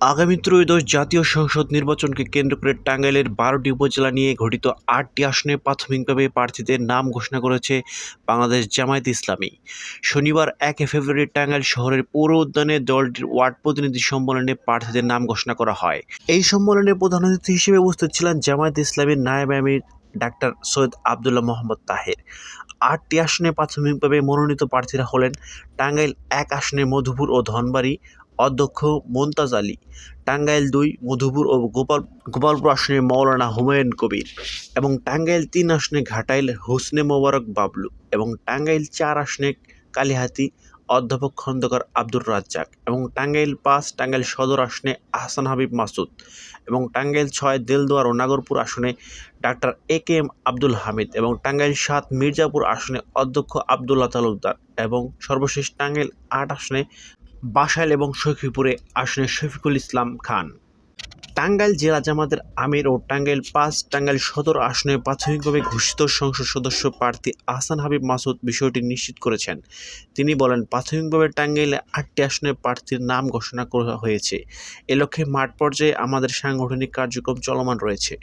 আগামী ত্রয়োদশ জাতীয় সংসদ নির্বাচনকে কেন্দ্র করে টাঙ্গাইলের বারোটি উপজেলা নিয়ে গঠিত আটটি আসনে প্রাথমিকভাবে প্রার্থীদের নাম ঘোষণা করেছে বাংলাদেশ জামায়াত ইসলামী। শনিবার একে ফেব্রুয়ারি টাঙ্গাইল শহরের পৌর উদ্যানে দলটির ওয়ার্ড প্রতিনিধি সম্মেলনে প্রার্থীদের নাম ঘোষণা করা হয়। এই সম্মেলনে প্রধান অতিথি হিসেবে উপস্থিত ছিলেন জামায়াত ইসলামীর নায়েব আমির ডাক্তার সৈয়দ আবদুল্লাহ মোহাম্মদ তাহের। আটটি আসনে প্রাথমিকভাবে মনোনীত প্রার্থীরা হলেন টাঙ্গাইল এক আসনে মধুপুর ও ধনবাড়ি অধ্যক্ষ মোমতাজ আলী, টাঙ্গাইল দুই, মধুপুর ও গোপাল, গোপালপুর আসনে মৌলানা হুমায়ুন কবির এবং টাঙ্গাইল তিন আসনে ঘাটাইল হোসনে মোবারক বাবলু এবং টাঙ্গাইল চার আসনে কালিহাতি অধ্যাপক খন্দকার আব্দুর রাজ্জাক এবং টাঙ্গাইল পাঁচ, টাঙ্গাইল সদর আসনে আহসান হাবিব মাসুদ এবং টাঙ্গাইল ছয়, দেলদুয়ার ও নাগরপুর আসনে doctor A K M Abdul Hamid এবং টাঙ্গাইল সাত, মির্জাপুর আসনে অধ্যক্ষ আবদুল্লাহ তালুকদার এবং সর্বশেষ টাঙ্গাইল আট আসনে বাসাইল এবং সখীপুরে আসনে শফিকুল ইসলাম খান। টাঙ্গাইল জেলা জামাতের আমির ও টাঙ্গাইল পাঁচ, টাঙ্গাইল সদর আসনে প্রাথমিকভাবে ঘোষিত সংসদ সদস্য প্রার্থী আহসান হাবিব মাসুদ বিষয়টি নিশ্চিত করেছেন। তিনি বলেন, প্রাথমিকভাবে টাঙ্গাইলে আটটি আসনে প্রার্থীর নাম ঘোষণা করা হয়েছে। এ লক্ষ্যে মাঠ পর্যায়ে আমাদের সাংগঠনিক কার্যক্রম চলমান রয়েছে।